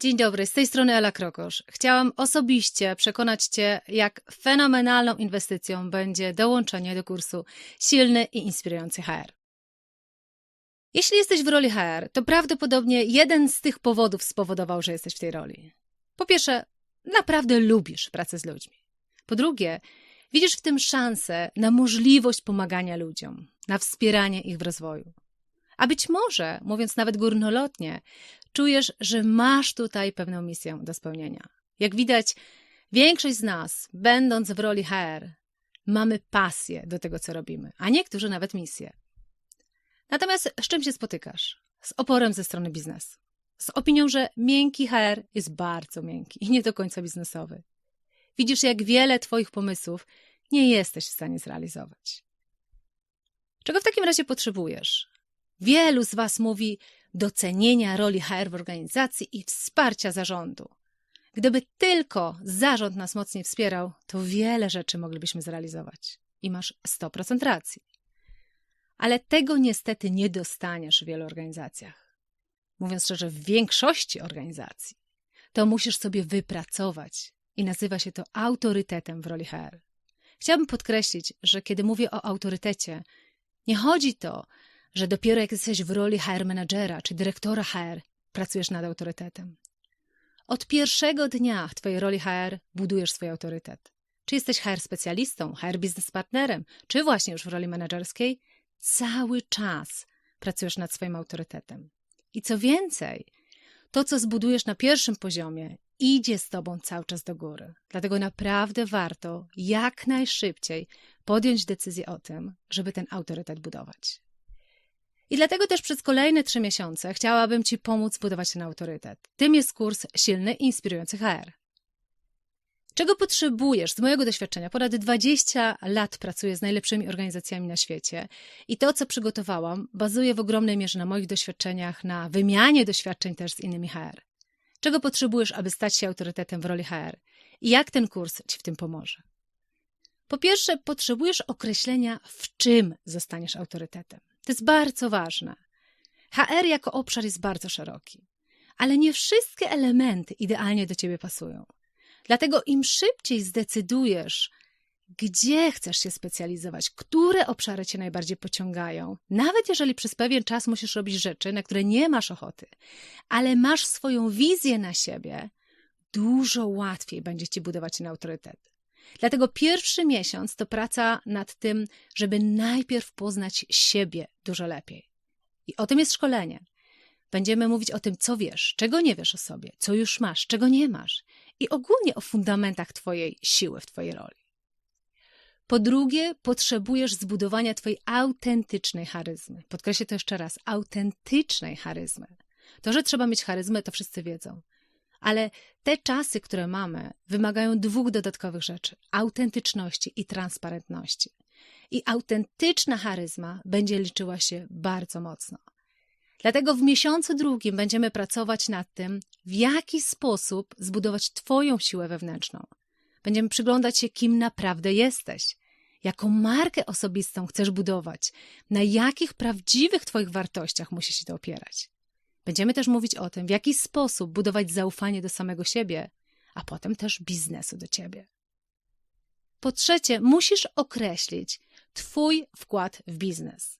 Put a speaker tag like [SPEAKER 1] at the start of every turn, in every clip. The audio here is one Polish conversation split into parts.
[SPEAKER 1] Dzień dobry, z tej strony Ela Krokosz. Chciałam osobiście przekonać Cię, jak fenomenalną inwestycją będzie dołączenie do kursu Silny i Inspirujący HR. Jeśli jesteś w roli HR, to prawdopodobnie jeden z tych powodów spowodował, że jesteś w tej roli. Po pierwsze, naprawdę lubisz pracę z ludźmi. Po drugie, widzisz w tym szansę na możliwość pomagania ludziom, na wspieranie ich w rozwoju. A być może, mówiąc nawet górnolotnie, czujesz, że masz tutaj pewną misję do spełnienia. Jak widać, większość z nas, będąc w roli HR, mamy pasję do tego, co robimy, a niektórzy nawet misję. Natomiast z czym się spotykasz? Z oporem ze strony biznesu. Z opinią, że miękki HR jest bardzo miękki i nie do końca biznesowy. Widzisz, jak wiele Twoich pomysłów nie jesteś w stanie zrealizować. Czego w takim razie potrzebujesz? Wielu z Was mówi docenienia roli HR w organizacji i wsparcia zarządu. Gdyby tylko zarząd nas mocniej wspierał, to wiele rzeczy moglibyśmy zrealizować. I masz 100% racji. Ale tego niestety nie dostaniesz w wielu organizacjach. Mówiąc szczerze, w większości organizacji to musisz sobie wypracować i nazywa się to autorytetem w roli HR. Chciałabym podkreślić, że kiedy mówię o autorytecie, nie chodzi to, że dopiero jak jesteś w roli HR menadżera czy dyrektora HR, pracujesz nad autorytetem. Od pierwszego dnia w Twojej roli HR budujesz swój autorytet. Czy jesteś HR specjalistą, HR biznes partnerem, czy właśnie już w roli menedżerskiej, cały czas pracujesz nad swoim autorytetem. I co więcej, to, co zbudujesz na pierwszym poziomie, idzie z Tobą cały czas do góry. Dlatego naprawdę warto jak najszybciej podjąć decyzję o tym, żeby ten autorytet budować. I dlatego też przez kolejne trzy miesiące chciałabym Ci pomóc budować ten autorytet. Tym jest kurs Silny i Inspirujący HR. Czego potrzebujesz? Z mojego doświadczenia, ponad 20 lat pracuję z najlepszymi organizacjami na świecie i to, co przygotowałam, bazuje w ogromnej mierze na moich doświadczeniach, na wymianie doświadczeń też z innymi HR. Czego potrzebujesz, aby stać się autorytetem w roli HR? I jak ten kurs Ci w tym pomoże? Po pierwsze, potrzebujesz określenia, w czym zostaniesz autorytetem. To jest bardzo ważne. HR jako obszar jest bardzo szeroki, ale nie wszystkie elementy idealnie do ciebie pasują. Dlatego im szybciej zdecydujesz, gdzie chcesz się specjalizować, które obszary cię najbardziej pociągają, nawet jeżeli przez pewien czas musisz robić rzeczy, na które nie masz ochoty, ale masz swoją wizję na siebie, dużo łatwiej będzie ci budować ten autorytet. Dlatego pierwszy miesiąc to praca nad tym, żeby najpierw poznać siebie dużo lepiej. I o tym jest szkolenie. Będziemy mówić o tym, co wiesz, czego nie wiesz o sobie, co już masz, czego nie masz i ogólnie o fundamentach Twojej siły w Twojej roli. Po drugie, potrzebujesz zbudowania Twojej autentycznej charyzmy. Podkreślę to jeszcze raz: autentycznej charyzmy. To, że trzeba mieć charyzmę, to wszyscy wiedzą. Ale te czasy, które mamy, wymagają dwóch dodatkowych rzeczy: autentyczności i transparentności. I autentyczna charyzma będzie liczyła się bardzo mocno. Dlatego w miesiącu drugim będziemy pracować nad tym, w jaki sposób zbudować Twoją siłę wewnętrzną. Będziemy przyglądać się, kim naprawdę jesteś, jaką markę osobistą chcesz budować, na jakich prawdziwych Twoich wartościach musi się to opierać. Będziemy też mówić o tym, w jaki sposób budować zaufanie do samego siebie, a potem też biznesu do ciebie. Po trzecie, musisz określić Twój wkład w biznes.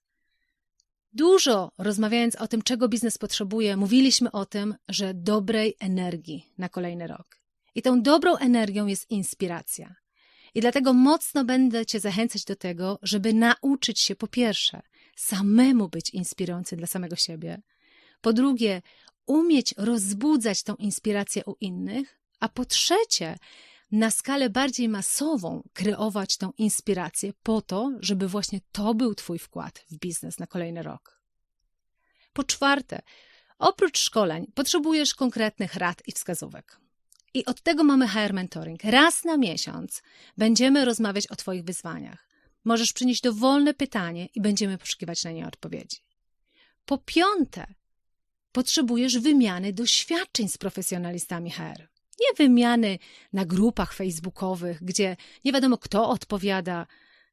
[SPEAKER 1] Dużo rozmawiając o tym, czego biznes potrzebuje, mówiliśmy o tym, że dobrej energii na kolejny rok. I tą dobrą energią jest inspiracja. I dlatego mocno będę Cię zachęcać do tego, żeby nauczyć się po pierwsze samemu być inspirującym dla samego siebie, po drugie, umieć rozbudzać tą inspirację u innych, a po trzecie, na skalę bardziej masową kreować tą inspirację po to, żeby właśnie to był Twój wkład w biznes na kolejny rok. Po czwarte, oprócz szkoleń potrzebujesz konkretnych rad i wskazówek. I od tego mamy HR Mentoring. Raz na miesiąc będziemy rozmawiać o Twoich wyzwaniach. Możesz przynieść dowolne pytanie i będziemy poszukiwać na nie odpowiedzi. Po piąte, potrzebujesz wymiany doświadczeń z profesjonalistami HR. Nie wymiany na grupach facebookowych, gdzie nie wiadomo kto odpowiada,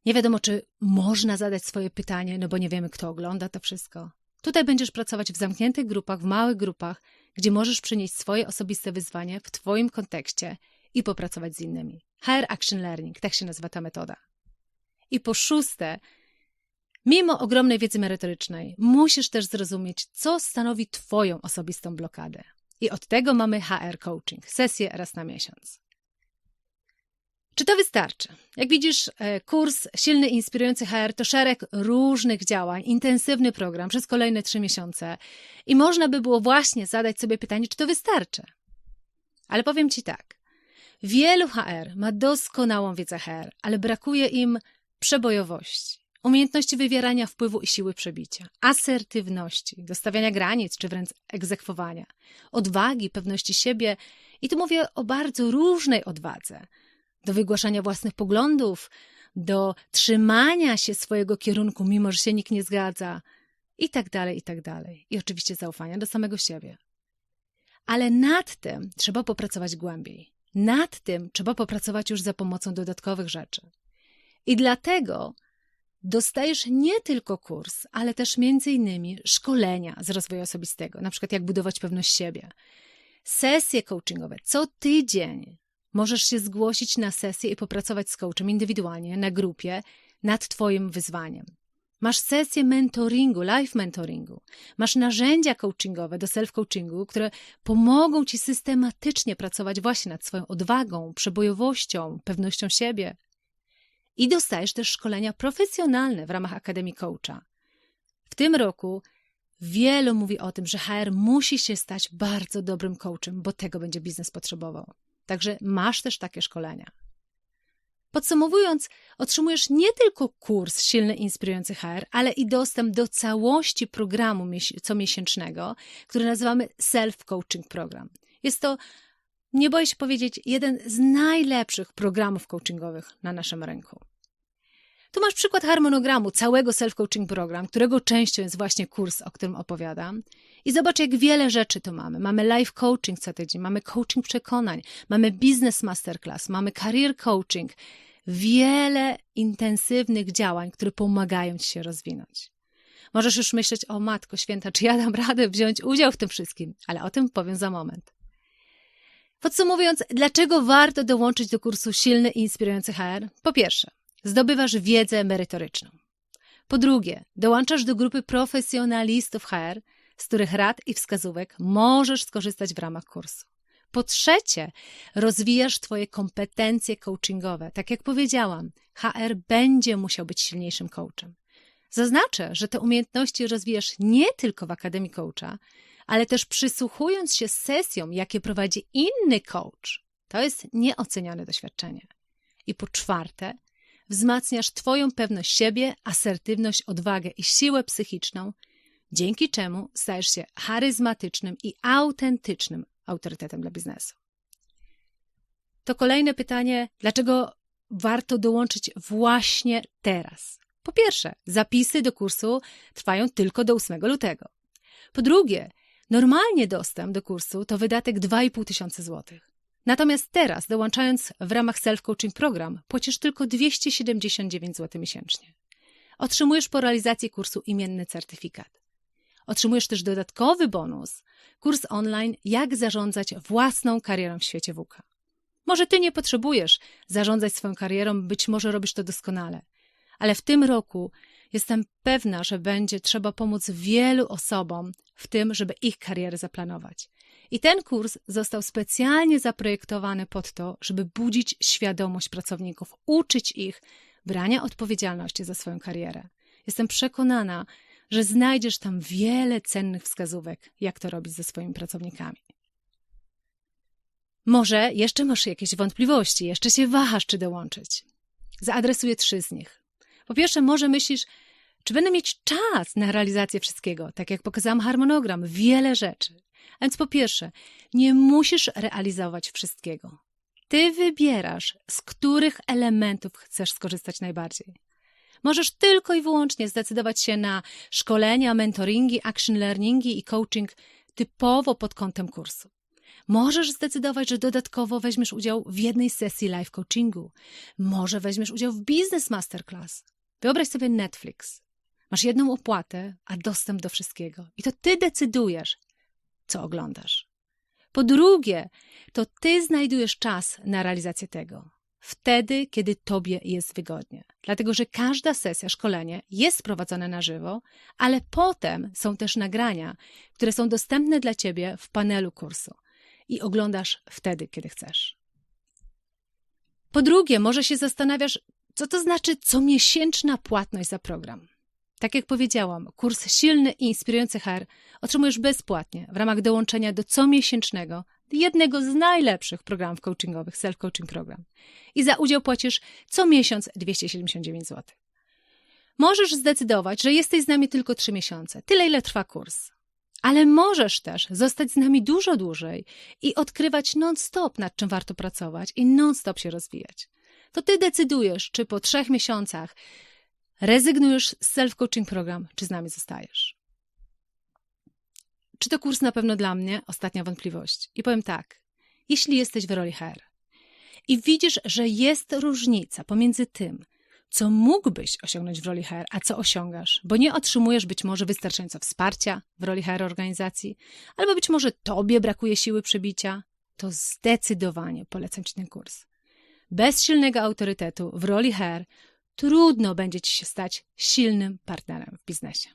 [SPEAKER 1] nie wiadomo czy można zadać swoje pytanie, no bo nie wiemy kto ogląda to wszystko. Tutaj będziesz pracować w zamkniętych grupach, w małych grupach, gdzie możesz przynieść swoje osobiste wyzwanie w Twoim kontekście i popracować z innymi. HR Action Learning, tak się nazywa ta metoda. I po szóste, mimo ogromnej wiedzy merytorycznej, musisz też zrozumieć, co stanowi Twoją osobistą blokadę. I od tego mamy HR Coaching, sesję raz na miesiąc. Czy to wystarczy? Jak widzisz, e, kurs Silny Inspirujący HR to szereg różnych działań, intensywny program przez kolejne trzy miesiące i można by było właśnie zadać sobie pytanie, czy to wystarczy. Ale powiem Ci tak. Wielu HR ma doskonałą wiedzę HR, ale brakuje im przebojowości, umiejętności wywierania wpływu i siły przebicia, asertywności, dostawiania granic czy wręcz egzekwowania, odwagi, pewności siebie i tu mówię o bardzo różnej odwadze – do wygłaszania własnych poglądów, do trzymania się swojego kierunku, mimo że się nikt nie zgadza, i tak dalej, i tak dalej. I oczywiście zaufania do samego siebie. Ale nad tym trzeba popracować głębiej. Nad tym trzeba popracować już za pomocą dodatkowych rzeczy. I dlatego dostajesz nie tylko kurs, ale też między innymi szkolenia z rozwoju osobistego, na przykład jak budować pewność siebie, sesje coachingowe co tydzień, Możesz się zgłosić na sesję i popracować z coachem indywidualnie, na grupie, nad Twoim wyzwaniem. Masz sesję mentoringu, life mentoringu. Masz narzędzia coachingowe do self-coachingu, które pomogą Ci systematycznie pracować właśnie nad swoją odwagą, przebojowością, pewnością siebie. I dostajesz też szkolenia profesjonalne w ramach Akademii Coacha. W tym roku wielu mówi o tym, że HR musi się stać bardzo dobrym coachem, bo tego będzie biznes potrzebował. Także masz też takie szkolenia. Podsumowując, otrzymujesz nie tylko kurs silny, inspirujący HR, ale i dostęp do całości programu comiesięcznego, który nazywamy Self-Coaching Program. Jest to, nie boję się powiedzieć, jeden z najlepszych programów coachingowych na naszym rynku. Tu masz przykład harmonogramu całego self-coaching program, którego częścią jest właśnie kurs, o którym opowiadam. I zobacz, jak wiele rzeczy tu mamy. Mamy life coaching co tydzień, mamy coaching przekonań, mamy business masterclass, mamy career coaching. Wiele intensywnych działań, które pomagają Ci się rozwinąć. Możesz już myśleć, o Matko Święta, czy ja dam radę wziąć udział w tym wszystkim, ale o tym powiem za moment. Podsumowując, dlaczego warto dołączyć do kursu Silny i Inspirujący HR? Po pierwsze, zdobywasz wiedzę merytoryczną. Po drugie, dołączasz do grupy profesjonalistów HR, z których rad i wskazówek możesz skorzystać w ramach kursu. Po trzecie, rozwijasz Twoje kompetencje coachingowe. Tak jak powiedziałam, HR będzie musiał być silniejszym coachem. Zaznaczę, że te umiejętności rozwijasz nie tylko w Akademii Coacha, ale też przysłuchując się sesjom, jakie prowadzi inny coach. To jest nieocenione doświadczenie. I po czwarte, wzmacniasz Twoją pewność siebie, asertywność, odwagę i siłę psychiczną, dzięki czemu stajesz się charyzmatycznym i autentycznym autorytetem dla biznesu. To kolejne pytanie, dlaczego warto dołączyć właśnie teraz? Po pierwsze, zapisy do kursu trwają tylko do 8 lutego. Po drugie, normalnie dostęp do kursu to wydatek 2,5 tysiąca złotych. Natomiast teraz, dołączając w ramach self-coaching program, płacisz tylko 279 zł miesięcznie. Otrzymujesz po realizacji kursu imienny certyfikat. Otrzymujesz też dodatkowy bonus, kurs online Jak zarządzać własną karierą w świecie WK. Może ty nie potrzebujesz zarządzać swoją karierą, być może robisz to doskonale, ale w tym roku jestem pewna, że będzie trzeba pomóc wielu osobom w tym, żeby ich karierę zaplanować. I ten kurs został specjalnie zaprojektowany pod to, żeby budzić świadomość pracowników, uczyć ich brania odpowiedzialności za swoją karierę. Jestem przekonana, że znajdziesz tam wiele cennych wskazówek, jak to robić ze swoimi pracownikami. Może jeszcze masz jakieś wątpliwości, jeszcze się wahasz, czy dołączyć. Zaadresuję trzy z nich. Po pierwsze, może myślisz, czy będę mieć czas na realizację wszystkiego, tak jak pokazałam harmonogram, wiele rzeczy. A więc po pierwsze, nie musisz realizować wszystkiego. Ty wybierasz, z których elementów chcesz skorzystać najbardziej. Możesz tylko i wyłącznie zdecydować się na szkolenia, mentoringi, action learningi i coaching typowo pod kątem kursu. Możesz zdecydować, że dodatkowo weźmiesz udział w jednej sesji live coachingu. Może weźmiesz udział w business masterclass. Wyobraź sobie Netflix. Masz jedną opłatę, a dostęp do wszystkiego. I to ty decydujesz, co oglądasz. Po drugie, to ty znajdujesz czas na realizację tego. Wtedy, kiedy tobie jest wygodnie. Dlatego, że każda sesja, szkolenie jest prowadzone na żywo, ale potem są też nagrania, które są dostępne dla ciebie w panelu kursu i oglądasz wtedy, kiedy chcesz. Po drugie, może się zastanawiasz, co to znaczy comiesięczna płatność za program. Tak jak powiedziałam, kurs silny i inspirujący HR otrzymujesz bezpłatnie w ramach dołączenia do comiesięcznego, jednego z najlepszych programów coachingowych, self-coaching program. I za udział płacisz co miesiąc 279 zł. Możesz zdecydować, że jesteś z nami tylko 3 miesiące, tyle ile trwa kurs. Ale możesz też zostać z nami dużo dłużej i odkrywać non-stop, nad czym warto pracować i non-stop się rozwijać. To ty decydujesz, czy po trzech miesiącach rezygnujesz z self-coaching program, czy z nami zostajesz. Czy to kurs na pewno dla mnie? Ostatnia wątpliwość. I powiem tak. Jeśli jesteś w roli HR i widzisz, że jest różnica pomiędzy tym, co mógłbyś osiągnąć w roli HR, a co osiągasz, bo nie otrzymujesz być może wystarczająco wsparcia w roli HR organizacji, albo być może tobie brakuje siły przebicia, to zdecydowanie polecam ci ten kurs. Bez silnego autorytetu w roli HR trudno będzie ci się stać silnym partnerem w biznesie.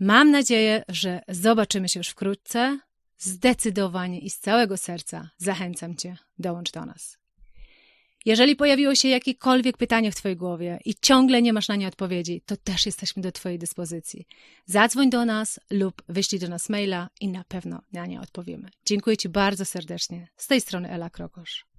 [SPEAKER 1] Mam nadzieję, że zobaczymy się już wkrótce. Zdecydowanie i z całego serca zachęcam Cię, dołącz do nas. Jeżeli pojawiło się jakiekolwiek pytanie w Twojej głowie i ciągle nie masz na nie odpowiedzi, to też jesteśmy do Twojej dyspozycji. Zadzwoń do nas lub wyślij do nas maila i na pewno na nie odpowiemy. Dziękuję Ci bardzo serdecznie. Z tej strony Ela Krokosz.